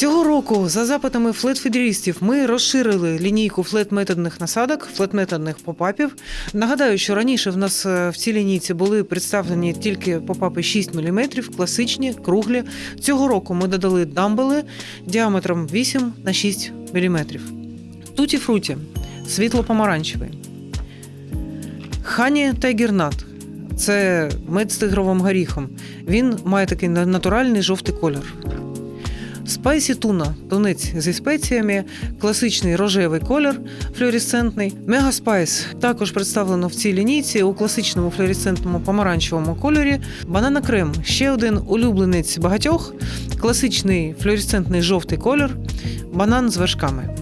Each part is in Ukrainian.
Цього року, за запитами флет-фідерістів, ми розширили лінійку флет-методних насадок, флет-методних попапів. Нагадаю, що раніше в нас е, в цій лінійці були представлені тільки попапи 6 мм, класичні, круглі. Цього року ми додали дамбели діаметром 8 на 6 мм. Туті фруті світло-помаранчевий. Хані Тайгернат це мед з тигровим горіхом. Він має такий натуральний жовтий колір. Спайсі туна, тунець зі спеціями, класичний рожевий колір флюоресцентний. Мега Спайс також представлено в цій лінійці у класичному флюоресцентному помаранчевому кольорі. Банана крем ще один улюбленець багатьох, класичний флюоресцентний жовтий колір, банан з вершками.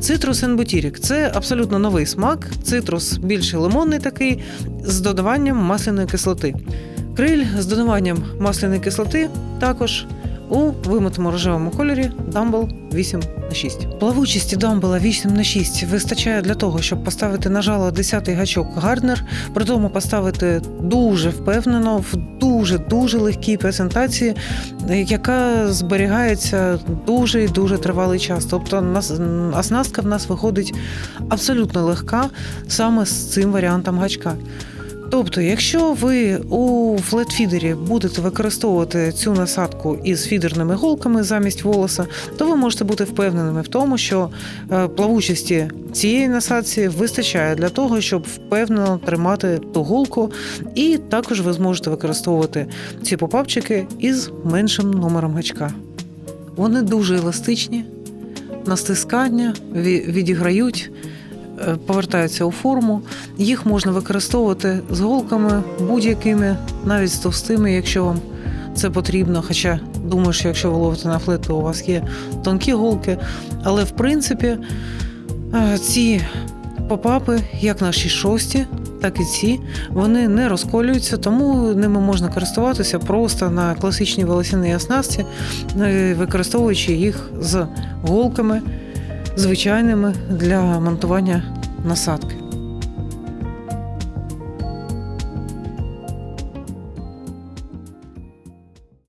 Цитрус енбутірік це абсолютно новий смак. Цитрус більше лимонний такий з додаванням масляної кислоти. Криль з додаванням масляної кислоти також у вимитому рожевому кольорі Дамбл 8 на 6. Плавучості Дамбла 8 на 6 вистачає для того, щоб поставити на жало 10-й гачок Гарднер, при тому поставити дуже впевнено в дуже дуже легкій презентації, яка зберігається дуже і дуже тривалий час. Тобто нас оснастка в нас виходить абсолютно легка саме з цим варіантом гачка. Тобто, якщо ви у флетфідері будете використовувати цю насадку із фідерними голками замість волоса, то ви можете бути впевненими в тому, що е, плавучості цієї насадці вистачає для того, щоб впевнено тримати ту голку, і також ви зможете використовувати ці попапчики із меншим номером гачка. Вони дуже еластичні, на стискання відіграють, повертаються у форму. Їх можна використовувати з голками будь-якими, навіть з товстими, якщо вам це потрібно. Хоча думаю, що якщо ви ловите на флет, то у вас є тонкі голки. Але в принципі е, ці попапи, як наші шості, так і ці, вони не розколюються, тому ними можна користуватися просто на класичній волосяній оснастці, е, використовуючи їх з голками звичайними для монтування насадки.